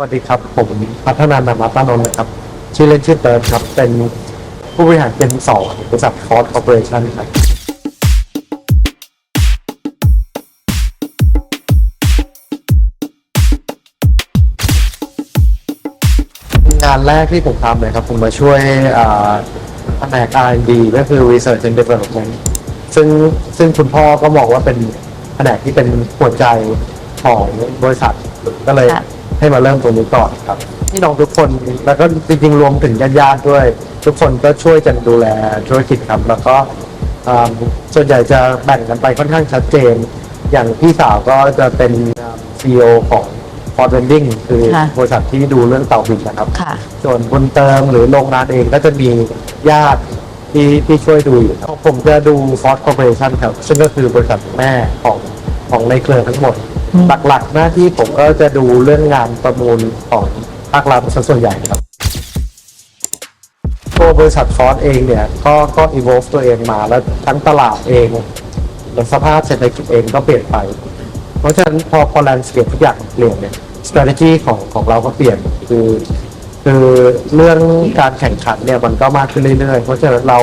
วัสดีครับ ผมพัฒนานามาตานนท์นะครับ ชื่อเล่นชื่อเติร์ดครับ เป็นผู้บริหารเป็นสองบริษัทฟอร์ดคอร์ปอเรชั่นครับ งานแรกที่ผมทำเลยครับ ผมมาช่วยแผนก R&D ก็คือ Research and Development ซึ่งซึ่งคุณพ่อก็มองว่าเป็นแผนกที่เป็นหัวใจของบริษัทก็เลย ให้มาเริ่มตรงนี้ก่อนครับพี่น้องทุกคนแล้วก็จริงๆรวมถึงญาติๆด้วย ทุกคนก็ช่วยกันดูแลธุรกิจครับ แล้วก็อ่าส่วนใหญ่จะแบ่งกันไปค่อนข้างชัดเจน อย่างพี่สาวก็จะเป็นซีอของ Ford Vending คือค่ะบริษัทที่ดูเรื่องเต่าบินนะครับค่ะ ส่วนบุญเติมหรือโรงงานเองก็จะมีญาติที่ที่ช่วยดูอยู่ครับผมจะดู Ford Corporation ครับ ซึ่งก็คือบริษัทแม่ของของในเครือทั้งหมดอืม หลักๆหน้าที่ผมก็จะดูเรื่องงานประมูลของภาครัฐส่วนใหญ่ครับตัวบริษัทฟอร์ดเองเนี่ย ก็ก็ evolve ตัวเองมาแล้วทั้งตลาดเองและสภาพเศรษฐกิจเองก็เปลี่ยนไป เพราะฉะนั้นพอพอ landscape ทุกอย่างเปลี่ยนเนี่ย strategy ของของเราก็เปลี่ยนคือคือเรื่องการแข่งขันเนี่ยมันก็มากขึ้นเรื่อยๆ เพราะฉะนั้นเรา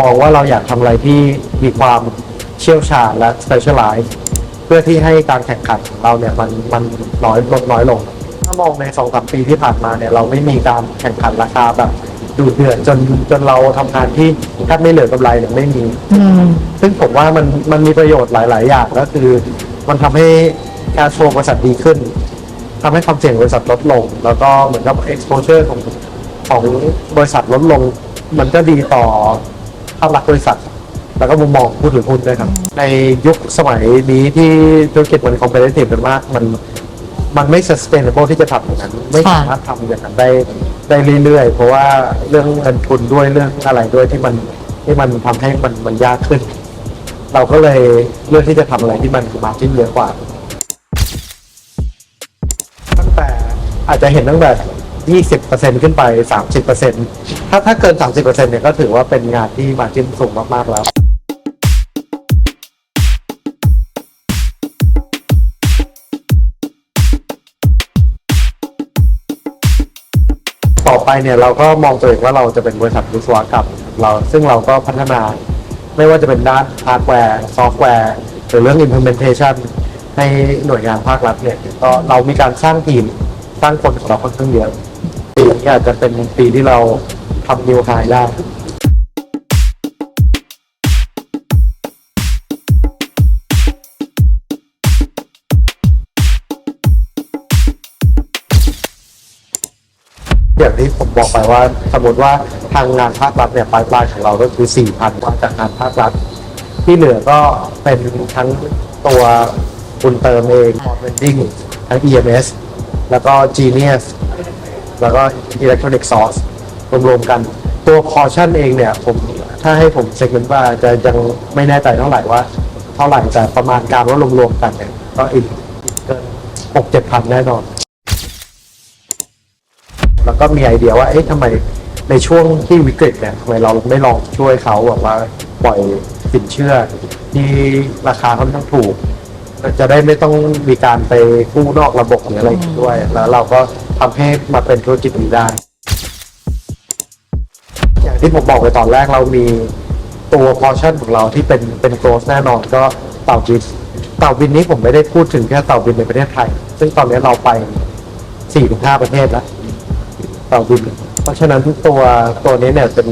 มองว่าเราอยากทำอะไรที่มีความเชี่ยวชาญและ specialize เพื่อที่ให้การแข่งขันของเราเนี่ยมันมันน้อยลดน้อยลง ถ้ามองในสองสามปีที่ผ่านมาเนี่ยเราไม่มีการแข่งขันราคาแบบดูเดือดจนจนเราทำงานที่แทบไม่เหลือกำไรเนี่ยไม่มีอืมซึ่งผมว่ามันมันมีประโยชน์หลาย ๆ อย่างก็คือ มันทำให้ cash flow บริษัทดีขึ้นทำให้ความเสี่ยงบริษัทลดลง แล้วก็เหมือนกับ exposure ของของบริษัทลดลง มันก็ดีต่อภาพลักษณ์บริษัท แล้วก็มุมมองผู้ถือหุ้นด้วยครับ ในยุคสมัยนี้ที่ธุรกิจมัน competitive กันมากมันมันไม่ sustainable ที่จะทำอย่างนั้น ไม่สามารถทำอย่างนั้นได้ได้เรื่อยๆ เพราะว่าเรื่องเงินทุนด้วยเรื่องอะไรด้วยที่มันที่มันทำให้มันมันยากขึ้น เราก็เลยเลือกที่จะทำอะไรที่มันมาที่เยอะกว่า ตั้งแต่อาจจะเห็นตั้งแต่20%ขึ้นไป 30%ถ้าถ้าเกิน 30%เนี่ยก็ถือว่าเป็นงานที่มาจิ้นสูงมาก ๆ แล้ว ต่อไปเนี่ยเราก็มองตัวเองว่าเราจะเป็นบริษัทวิศวกรรมเราซึ่งเราก็พัฒนา ไม่ว่าจะเป็นด้านฮาร์ดแวร์ซอฟต์แวร์หรือเรื่อง implementation ให้หน่วยงานภาครัฐเนี่ยก็เรามีการสร้างทีมสร้างคนของเราค่อนข้างเยอะปีนี้อาจจะเป็นปีที่เราทำนิวไฮได้ อย่างที่ผมบอกไปว่า สมมติว่าทางงานภาครัฐเนี่ยปลายปลายของเราก็คือ4,000มาจากงานภาครัฐ ที่เหลือก็เป็นทั้งตัวบุญเติมเอง b o r d Vending ทั้ง EMS แล้วก็ Genius แล้วก็ Electronic Source รวมๆกัน ตัว portion เองเนี่ย ผมถ้าให้ผมเซ็กเมนต์ว่าจะยังไม่แน่ใจเท่าไหร่ว่า เท่าไหร่แต่ประมาณการว่ารวมๆกันเนี่ยก็อีกเกินหกเจ็ดพันแน่นอน แล้วก็มีไอเดียว่าเอ๊ะทำไมในช่วงที่วิกฤตเนี่ยทำไมเราไม่ลองช่วยเขาแบบว่าปล่อยสินเชื่อที่ราคาค่อนข้างถูกจะได้ไม่ต้องมีการไปกู้นอกระบบหรืออะไรอีกด้วย แล้วเราก็ทำให้มาเป็นธุรกิจนี้ได้ อย่างที่ผมบอกไปตอนแรกเรามีตัวพอชั่นของเราที่เป็นเป็นโกลสแน่นอนก็เต่าบินเต่าบินนี้ผมไม่ได้พูดถึงแค่เต่าบินในประเทศไทย ซึ่งตอนนี้เราไป4-5ประเทศแล้ว เต่าบิน เพราะฉะนั้นตัวตัวนี้เนี่ยเป็น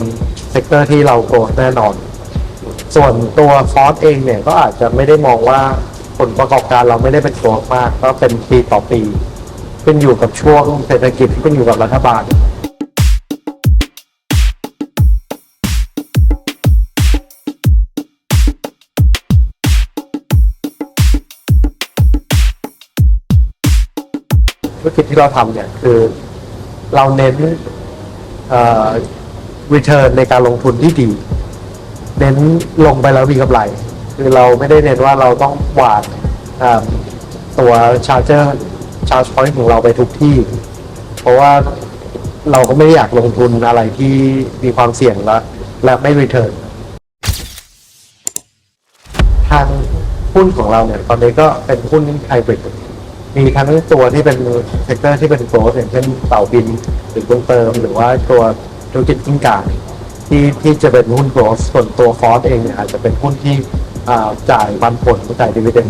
เซกเตอร์ที่เราโกรธแน่นอน ส่วนตัวฟอสเองเนี่ยก็อาจจะไม่ได้มองว่าผลประกอบการเราไม่ได้เป็นโกรธมาก ก็เป็นปีต่อปีขึ้นอยู่กับช่วงเศรษฐกิจขึ้นอยู่กับรัฐบาลธุรกิจที่เราทำเนี่ยคือ เราเน้นเอ่อ return ในการลงทุนที่ดี เน้นลงไปแล้วมีกำไร คือเราไม่ได้เน้นว่าเราต้องหวานตัว charger charge point ของเราไปทุกที่ เพราะว่าเราก็ไม่ได้อยากลงทุนอะไรที่มีความเสี่ยงและและไม่ return ทางหุ้นของเราเนี่ย ตอนนี้ก็เป็นหุ้นไฮบริด มีทั้งตัวที่เป็นเซกเตอร์ที่เป็นโกลด์อย่างเช่นเต่าบินหรือกุ้งเติม หรือว่าตัวธุรกิจกิ้งก่าที่ที่จะเป็นหุ้นโกลด์ส่วนตัวฟอสเองเนี่ยอาจจะเป็นหุ้นที่อ่าจ่ายปันผลจ่ายดีเวเดน